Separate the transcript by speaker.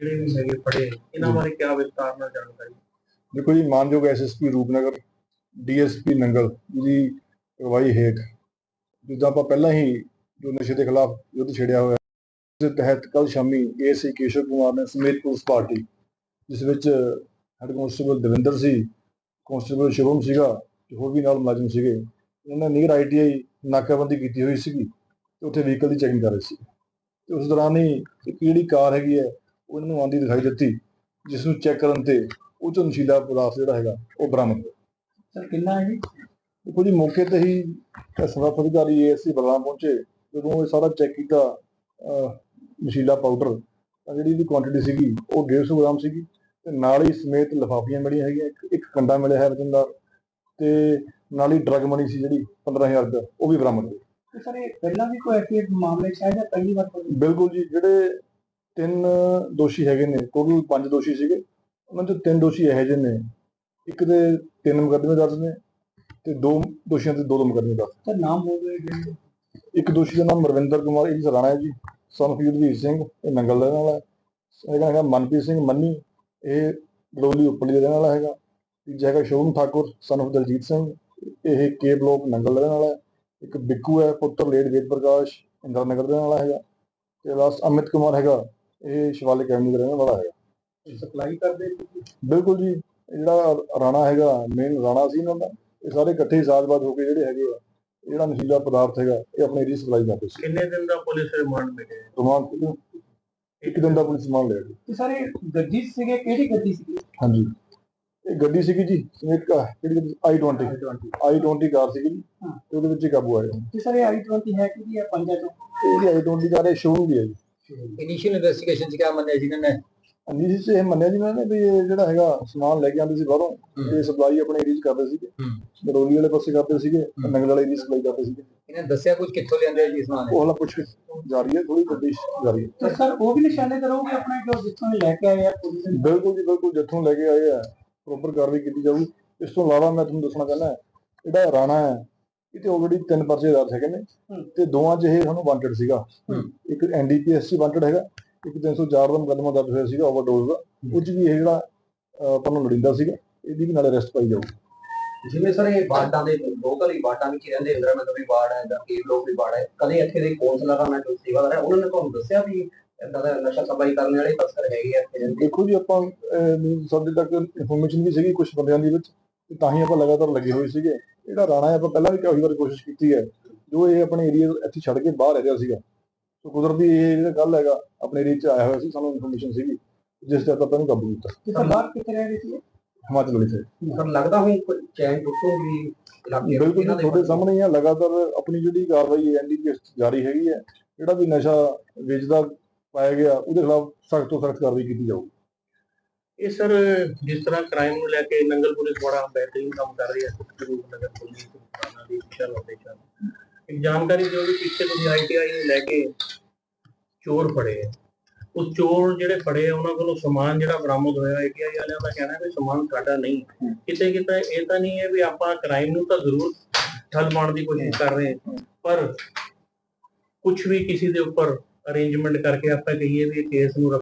Speaker 1: ਜਿਹੜੇ ਵੀ ਹੈਗੇ ਫੜੇ ਇਹਨਾਂ ਬਾਰੇ ਕਿਆ ਵਿਸਤਾਰ ਨਾਲ ਜਾਣਕਾਰੀ?
Speaker 2: ਦੇਖੋ ਜੀ ਮਾਨਯੋਗ ਐਸਐਸਪੀ ਰੂਪਨਗਰ ਡੀਐਸਪੀ ਨੰਗਲ ਦੀ ਅਗਵਾਈ ਹੇਠ ਜਿੱਦਾਂ ਆਪਾਂ ਪਹਿਲਾਂ ਹੀ ਜੋ ਨਸ਼ੇ ਦੇ ਖਿਲਾਫ ਯੁੱਧ ਛੇੜਿਆ ਹੋਇਆ ਦੇ ਤਹਿਤ ਕੱਲ ਸ਼ਾਮੀ ਏਐਸਆਈ ਕੇਸ਼ਵ ਕੁਮਾਰ ਨੇ ਸਮੇਤ ਪੁਲਿਸ ਪਾਰਟੀ ਜਿਸ ਵਿੱਚ ਹੈਡ ਕਾਂਸਟੇਬਲ ਦਵਿੰਦਰ ਸੀ ਕਾਂਸਟੇਬਲ ਸ਼ੁਭਮ ਸੀਗਾ ਤੇ ਹੋਰ ਵੀ ਨਾਲ ਮੁਲਾਜ਼ਮ ਸੀਗੇ ਉਹਨਾਂ ਨੇ ਨੀਅਰ ਆਈਟੀਆਈ ਨਾਕਾਬੰਦੀ ਕੀਤੀ ਹੋਈ ਸੀਗੀ ਤੇ ਉੱਥੇ ਵਹੀਕਲ ਦੀ ਚੈਕਿੰਗ ਕਰ ਰਹੇ ਸੀ। ਤੇ ਉਸ ਦੌਰਾਨ ਹੀ ਇੱਕ ਜਿਹੜੀ ਕਾਰ ਹੈਗੀ ਹੈ ਉਹ ਇਹਨਾਂ ਨੂੰ ਆਉਂਦੀ ਦਿਖਾਈ ਦਿੱਤੀ ਜਿਸ ਨੂੰ ਚੈੱਕ ਕਰਨ ਤੇ ਉਹ 'ਚੋਂ ਨਸ਼ੀਲਾ ਪਦਾਰਥ ਜਿਹੜਾ ਹੈਗਾ ਉਹ ਬਰਾਮਦ ਹੋਇਆ।
Speaker 1: ਸਰ ਕਿੰਨਾ ਹੈ ਜੀ?
Speaker 2: ਦੇਖੋ ਜੀ ਮੌਕੇ ਤੇ ਹੀ ਸਰਾਫ ਅਧਿਕਾਰੀ ਏਐਸਸੀ ਬਲਰਾਮ ਪਹੁੰਚੇ ਜਦੋਂ ਇਹ ਸਾਰਾ ਚੈੱਕ ਕੀਤਾ ਨਸ਼ੀਲਾ ਪਾਊਡਰ ਤਾਂ ਜਿਹੜੀ ਇਹਦੀ ਕੁਆਂਟੀਟੀ ਸੀਗੀ ਉਹ 150 ਗ੍ਰਾਮ ਸੀਗੀ ਤੇ ਨਾਲ ਹੀ ਸਮੇਤ ਲਿਫਾਫੀਆਂ ਮਿਲੀਆਂ ਹੈਗੀਆਂ ਇੱਕ- ਇੱਕ ਕੰਡਾ ਮਿਲਿਆ ਹੈ ਵਜਨਦਾਰ ਤੇ ਨਾਲ ਹੀ ਡਰਗ ਮਨੀ ਸੀ ਜਿਹੜੀ 15000 ਰੁਪਏ ਉਹ ਵੀ ਬਰਾਮਦ ਹੋਈ।
Speaker 1: ਸਰ ਇਹ ਪਹਿਲਾਂ ਵੀ ਕੋਈ ਐਸੀ ਮਾਮਲੇ ਚ ਹੈ ਜਾਂ ਪਹਿਲੀ ਵਾਰ?
Speaker 2: ਬਿਲਕੁਲ ਜੀ ਜਿਹੜੇ ਤਿੰਨ ਦੋਸ਼ੀ ਹੈਗੇ ਨੇ ਟੋਟਲ ਪੰਜ ਦੋਸ਼ੀ ਸੀਗੇ। ਉਹਨਾਂ ਚੋਂ ਤਿੰਨ ਦੋਸ਼ੀ ਇਹੋ ਜਿਹੇ ਨੇ। ਇੱਕ ਦੇ ਤਿੰਨ ਮੁਕੱਦਮੇ ਦਰਜ ਨੇ ਤੇ ਦੋ ਦੋਸ਼ੀਆਂ ਤੇ ਦੋ ਦੋ ਮੁਕੱਦਮੇ ਦਰਜ
Speaker 1: ਸਰ ਨਾਮ ਹੋ ਗਏ ਜਿਹੜੇ
Speaker 2: ਇੱਕ ਦੋਸ਼ੀ ਦਾ ਨਾਮ ਮਰਵਿੰਦਰ ਕੁਮਾਰ ਇਹ ਰਾਣਾ ਹੈ ਜੀ। Of ਯੁਧਵੀਰ ਸਿੰਘ ਇਹ ਨੰਗਲ ਦਾ ਵਾਲਾ ਹੈ। ਹੈਗਾ ਹੈਗਾ ਮਨਪ੍ਰੀਤ ਸਿੰਘ ਮੰਨੀ। ਇਹ ਬਲੋਲੀ ਉੱਪਲੀ ਦਾ ਵਾਲਾ ਹੈਗਾ। ਤੀਜਾ ਹੈਗਾ ਸ਼ੋਭਮ ਠਾਕੁਰ son of ਦਲਜੀਤ ਸਿੰਘ ਇਹ ਕੇ ਬਲੋਕ ਨੰਗਲ ਦਾ ਵਾਲਾ ਹੈ। ਇੱਕ ਬਿੱਕੂ ਹੈ ਪੁੱਤਰ ਲੇਡ ਵੇਦ ਪ੍ਰਕਾਸ਼ ਇੰਦਰ ਨਗਰ ਦਾ ਵਾਲਾ ਹੈਗਾ। ਤੇ ਲਾਸਟ ਅਮਿਤ ਕੁਮਾਰ ਹੈਗਾ। ਇਹ ਸ਼ਿਵਾਲਿਕ ਐਵਨਿਊ ਦਾ ਰਹਿਣ ਵਾਲਾ ਹੈਗਾ।
Speaker 1: ਸਪਲਾਈ ਕਰਦੇ
Speaker 2: ਬਿਲਕੁਲ ਜੀ ਇਹ ਜਿਹੜਾ ਰਾਣਾ ਹੈਗਾ ਮੇਨ ਰਾਣਾ ਸੀ ਇਹਨਾਂ ਦਾ ਇਹ ਸਾਰੇ ਇਕੱਠੇ ਹੀ ਸਾਜ਼ਬਾਜ਼ ਹੋ ਕੇ ਜਿਹੜੇ ਹੈਗੇ ਆ ਇਹ ਜਿਹੜਾ ਨਸ਼ੀਲਾ ਪਦਾਰਥ ਹੈਗਾ ਇਹ ਆਪਣੇ ਏਰੀਆ ਸਪਲਾਈ ਕਰਦੇ ਸੀ।
Speaker 1: ਕਿੰਨੇ ਦਿਨ ਦਾ ਪੁਲਿਸ ਰਿਮਾਂਡ ਮਿਲੇ
Speaker 2: ਰਿਮਾਂਡ ਇੱਕ ਦਿਨ ਦਾ ਪੁਲਿਸ ਰਿਮਾਂਡ ਲਿਆ ਜੀ
Speaker 1: ਤੇ ਸਰ ਇਹ ਗੱਡੀ ਸੀਗੇ ਕਿਹੜੀ ਗੱਡੀ ਸੀਗੀ?
Speaker 2: ਹਾਂਜੀ। ਇਹ ਗੱਡੀ ਸੀਗੀ ਜੀ ਸਮੇਤ ਕਾ ਕਿਹੜੀ i20 i20 ਕਾਰ ਸੀਗੀ ਜੀ ਉਹਦੇ ਵਿੱਚ ਹੀ ਕਾਬੂ ਆਇਆ
Speaker 1: ਤੇ ਸਰ ਇਹ i20 ਹੈ ਕਿ ਇਹ ਪੰਜਾ ਚੋਂ?
Speaker 2: ਇਹਦੀ i20 ਕਾਰ ਇਹ ਸ਼ੋਰੂਮ ਦੀ ਹੈ ਜੀ।
Speaker 3: ਇਨੀਸ਼ੀਅਲ ਇਨਵੈਸਟੀਗੇਸ਼ਨ ਚ ਕਿਆ ਮੰਨਿਆ ਜੀ ਇਹਨਾਂ ਨੇ?
Speaker 2: ਅੰਜੀ ਚ ਇਹ ਮੰਨਿਆ ਜੀ ਇਹਨਾਂ ਨੇ ਵੀ ਇਹ ਜਿਹੜਾ ਹੈਗਾ ਸਮਾਨ ਲੈ ਕੇ ਆਉਂਦੇ ਸੀ ਬਾਹਰੋਂ। ਤੇ ਸਪਲਾਈ ਆਪਣੇ ਏਰੀਆ 'ਚ ਕਰਦੇ ਸੀਗੇ। ਬਰੋਲੀ ਵਾਲੇ ਪਾਸੇ ਕਰਦੇ ਸੀਗੇ ਨੰਗਲ ਵਾਲੇ ਏਰੀਆ ਸਪਲਾਈ ਕਰਦੇ ਸੀਗੇ।
Speaker 3: ਇਹਨੇ ਦੱਸਿਆ ਕੁਝ ਕਿੱਥੋਂ ਲਿਆਂਦੇ ਜੀ ਸਮਾਨ?
Speaker 2: ਉਹ ਹਾਲਾ ਪੁੱਛ ਜਾ ਰਹੀ ਹੈ ਥੋੜੀ ਤਬਦੀਸ਼ ਜਾ ਰਹੀ ਹੈ।
Speaker 1: ਤੇ ਸਰ ਉਹ ਵੀ ਨਿਸ਼ਾਨੇ ਕਰੋਗੇ ਆਪਣੇ ਜੋ ਜਿੱਥੋਂ ਲੈ ਕੇ ਆਏ ਆ
Speaker 2: ਬਿਲਕੁਲ ਜੀ ਬਿਲਕੁਲ ਜਿੱਥੋਂ ਲੈ ਕੇ ਆਏ ਆ ਪ੍ਰੋਪਰ ਕਾਰਵਾਈ ਕੀਤੀ ਜਾਊਗੀ। ਇਸ ਤੋਂ ਇਲਾਵਾ ਮੈਂ ਤੁਹਾਨੂੰ ਦੱਸਣਾ ਚਾਹੁੰਦਾ ਜਿਹੜਾ ਰਾਣਾ ਹੈ ਇਹ ਤੇ ਆਲਰੇਡੀ ਤਿੰਨ ਪਰਚੇ ਦਰਜ ਹੈਗੇ ਨੇ। ਤੇ ਦੋਵਾਂ 'ਚ ਇਹ ਸਾਨੂੰ ਵਾਂਟਡ ਸੀਗਾ। ਇੱਕ ਐਨਡੀਪੀਐਸ 'ਚ ਵਾਂਟਡ ਹੈਗਾ ਇੱਕ 304 ਦਾ ਮੁਕੱਦਮਾ ਦਰਜ ਹੋਇਆ ਸੀਗਾ ਓਵਰਡੋਜ਼ ਦਾ। ਉਹ 'ਚ ਵੀ ਇਹ ਜਿਹੜਾ ਆਪਾਂ ਨੂੰ ਲੋੜੀਂਦਾ ਸੀਗਾ ਇਹਦੀ ਵੀ ਨਾਲੇ ਅਰੈਸਟ ਪਾਈ ਜਾਊਗੀ
Speaker 3: ਜਿਵੇਂ ਸਰ ਇਹ ਬਾਟਾਂ ਦੇ ਲੋਕਲ ਹੀ ਬਾਟਾਂ ਵਿੱਚ ਰਹਿੰਦੇ ਇੰਦਰਾ ਨਗਰ ਵੀ ਬਾੜ ਹੈ ਜਾਂ ਕੀ ਲੋਕ ਵੀ ਬਾੜ ਹੈ। ਕਦੇ ਇੱਥੇ ਦੇ ਕੌਂਸਲਰ ਮੈਂ ਜੋ ਸੇਵਾਦਾਰ ਹੈ ਉਹਨਾਂ ਨੇ ਤੁਹਾਨੂੰ ਦੱਸਿਆ ਵੀ ਇਦਾਂ ਦਾ ਨਸ਼ਾ ਸਪਲਾਈ ਕਰਨ ਵਾਲੇ ਤਸਕਰ ਹੈਗੇ ਆ।
Speaker 2: ਦੇਖੋ ਜੀ ਆਪਾਂ ਸਾਡੇ ਤੱਕ ਇਨਫੋਰਮੇਸ਼ਨ ਵੀ ਸੀਗੀ ਕੁਝ ਬੰਦਿਆਂ ਦੀ ਵਿੱਚ ਤਾਂ ਹੀ ਆਪਾਂ ਲਗਾਤਾਰ ਲੱਗੇ ਹੋਏ ਸੀਗੇ। ਜਿਹੜਾ ਰਾਣਾ ਹੈ ਆਪਾਂ ਪਹਿਲਾਂ ਵੀ ਕਾਫੀ ਵਾਰ ਕੋਸ਼ਿਸ਼ ਕੀਤੀ ਹੈ ਜੋ ਇਹ ਆਪਣੇ ਏਰੀਆ ਇੱਥੇ ਛੱਡ ਕੇ ਬਾਹਰ ਰਹਿ ਰਿਹਾ ਸੀਗਾ। ਸੋ ਕੁਦਰਤੀ ਇਹ ਜਿਹੜਾ ਗੱਲ ਹੈਗਾ ਆਪਣੇ ਏਰੀਆ 'ਚ ਆਇਆ ਹੋਇਆ ਸੀ ਸਾਨੂੰ ਇਨਫੋਰਮੇਸ਼ਨ ਸੀਗੀ ਜਿਸ ਤੇ ਆਪਾਂ ਇਹਨੂੰ ਕਾਬੂ ਕੀਤਾ।
Speaker 1: ਸਰ ਬਾਹਰ ਕਿੱਥੇ ਰਹਿ ਰਹੇ ਸੀ
Speaker 2: ਹਿਮਾਚਲ ਸਾਈਡ
Speaker 3: ਸਰ ਲੱਗਦਾ ਹੁਣ ਕੋਈ ਚੈਨ ਟੁੱਟੂਗੀ ਵਿੱਚ
Speaker 2: ਬਿਲਕੁਲ ਤੁਹਾਡੇ ਸਾਹਮਣੇ ਹੀ ਆ ਲਗਾਤਾਰ ਆਪਣੀ ਜਿਹੜੀ ਕਾਰਵਾਈ ਐਨਡੀਪੀਐਸ ਜਾਰੀ ਹੈਗੀ ਹੈ ਜਿਹੜਾ ਵੀ ਨਸ਼ਾ ਵੇਚਦਾ ਪਾਇਆ ਗਿਆ ਉਹਦੇ ਖਿਲਾਫ ਸਖਤ ਤੋਂ ਸਖਤ ਕਾਰਵਾਈ ਕੀਤੀ ਜਾਊਗੀ।
Speaker 1: ਇਹ ਸਰ, ਜਿਸ ਤਰ੍ਹਾਂ ਕ੍ਰਾਈਮ ਨੂੰ ਲੈ ਕੇ ਨੰਗਲ ਪੁਲਿਸ ਬੜਾ ਬਿਹਤਰੀਨ ਕੰਮ ਕਰ ਰਹੀ ਹੈ ਰੂਪ ਨਗਰ ਪੁਲਿਸ ਥਾਣਾ ਦੀ ਚਲੋ ਦੇਖਾਂ ਇੱਕ ਜਾਣਕਾਰੀ ਦਿਓ ਵੀ ਪਿੱਛੇ ਤੁਸੀਂ ਆਈਟੀਆਈ ਨੂੰ ਲੈ ਕੇ ਚੋਰ ਫੜੇ ਆ। ਉਸ ਚੋਰ ਜਿਹੜੇ ਫੜੇ ਆ, ਉਹਨਾਂ ਕੋਲੋਂ ਸਮਾਨ ਜਿਹੜਾ ਬਰਾਮਦ ਹੋਇਆ ਆਈਟੀਆਈ ਵਾਲਿਆਂ ਦਾ ਕਹਿਣਾ ਹੈ ਕਿ ਸਮਾਨ ਸਾਡਾ ਨਹੀਂ। ਕਿਤੇ ਕਿਤੇ ਇਹ ਤਾਂ ਨਹੀਂ ਹੈ ਵੀ ਆਪਾਂ ਕ੍ਰਾਈਮ ਨੂੰ ਤਾਂ ਜ਼ਰੂਰ ਠੱਲ ਮਾਰਨ ਦੀ ਕੋਸ਼ਿਸ਼ ਕਰ ਰਹੇ ਪਰ ਕੁਝ ਵੀ ਕਿਸੇ ਦੇ ਉੱਪਰ ਅਰੇਂਜਮੈਂਟ ਕਰਕੇ ਆਪਾਂ ਕਹੀਏ ਵੀ ਕੇਸ ਨੂੰ